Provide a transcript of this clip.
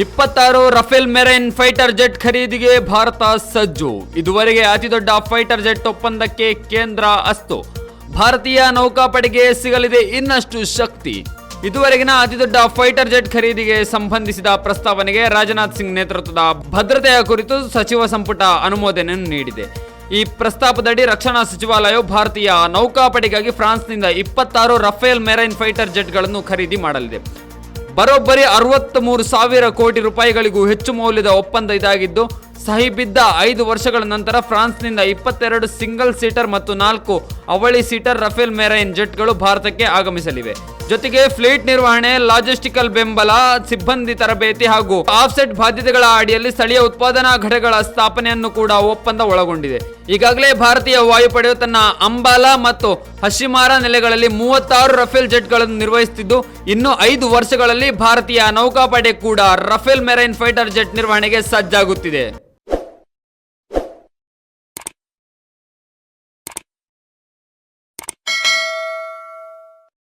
ಇಪ್ಪತ್ತಾರು Rafale marine fighter jet ಖರೀದಿಗೆ ಭಾರತ ಸಜ್ಜು. ಇದುವರೆಗೆ ಅತಿದೊಡ್ಡ ಫೈಟರ್ ಜೆಟ್ ಒಪ್ಪಂದಕ್ಕೆ ಕೇಂದ್ರ ಅಸ್ತು. ಭಾರತೀಯ ನೌಕಾಪಡೆಗೆ ಸಿಗಲಿದೆ ಇನ್ನಷ್ಟು ಶಕ್ತಿ. ಇದುವರೆಗಿನ ಅತಿದೊಡ್ಡ ಫೈಟರ್ ಜೆಟ್ ಖರೀದಿಗೆ ಸಂಬಂಧಿಸಿದ ಪ್ರಸ್ತಾವನೆಗೆ ರಾಜನಾಥ್ ಸಿಂಗ್ ನೇತೃತ್ವದ ಭದ್ರತೆಯ ಕುರಿತು ಸಚಿವ ಸಂಪುಟ ಅನುಮೋದನೆಯನ್ನು ನೀಡಿದೆ. ಈ ಪ್ರಸ್ತಾಪದಡಿ ರಕ್ಷಣಾ ಸಚಿವಾಲಯವು ಭಾರತೀಯ ನೌಕಾಪಡೆಗಾಗಿ ಫ್ರಾನ್ಸ್ನಿಂದ ಇಪ್ಪತ್ತಾರು ರಫೇಲ್ ಮೆರೈನ್ ಫೈಟರ್ ಜೆಟ್ಗಳನ್ನು ಖರೀದಿ ಮಾಡಲಿದೆ. ಬರೋಬ್ಬರಿ ಅರವತ್ತ್ ಮೂರು ಸಾವಿರ ಕೋಟಿ ರೂಪಾಯಿಗಳಿಗೂ ಹೆಚ್ಚು ಮೌಲ್ಯದ ಒಪ್ಪಂದ ಇದಾಗಿದ್ದು, ಸಹಿ ಬಿದ್ದ ಐದು ವರ್ಷಗಳ ನಂತರ ಫ್ರಾನ್ಸ್ನಿಂದ ಇಪ್ಪತ್ತೆರಡು ಸಿಂಗಲ್ ಸೀಟರ್ ಮತ್ತು ನಾಲ್ಕು ಅವಳಿ ಸೀಟರ್ ರಫೇಲ್ ಮೆರೈನ್ ಜೆಟ್ಗಳು ಭಾರತಕ್ಕೆ ಆಗಮಿಸಲಿವೆ. ಜೊತೆಗೆ ಫ್ಲೀಟ್ ನಿರ್ವಹಣೆ, ಲಾಜಿಸ್ಟಿಕಲ್ ಬೆಂಬಲ, ಸಿಬ್ಬಂದಿ ತರಬೇತಿ ಹಾಗೂ ಆಫ್ಸೆಟ್ ಬಾಧ್ಯತೆಗಳ ಅಡಿಯಲ್ಲಿ ಸ್ಥಳೀಯ ಉತ್ಪಾದನಾ ಘಟಕಗಳ ಸ್ಥಾಪನೆಯನ್ನು ಕೂಡ ಒಪ್ಪಂದ ಒಳಗೊಂಡಿದೆ. ಈಗಾಗಲೇ ಭಾರತೀಯ ವಾಯುಪಡೆಯು ತನ್ನ ಅಂಬಾಲಾ ಮತ್ತು ಹಶಿಮಾರ ನೆಲೆಗಳಲ್ಲಿ ಮೂವತ್ತಾರು ರಫೇಲ್ ಜೆಟ್ಗಳನ್ನು ನಿರ್ವಹಿಸುತ್ತಿದ್ದು, ಇನ್ನು ಐದು ವರ್ಷಗಳಲ್ಲಿ ಭಾರತೀಯ ನೌಕಾಪಡೆ ಕೂಡ ರಫೇಲ್ ಮೆರೈನ್ ಫೈಟರ್ ಜೆಟ್ ನಿರ್ವಹಣೆಗೆ ಸಜ್ಜಾಗುತ್ತಿದೆ.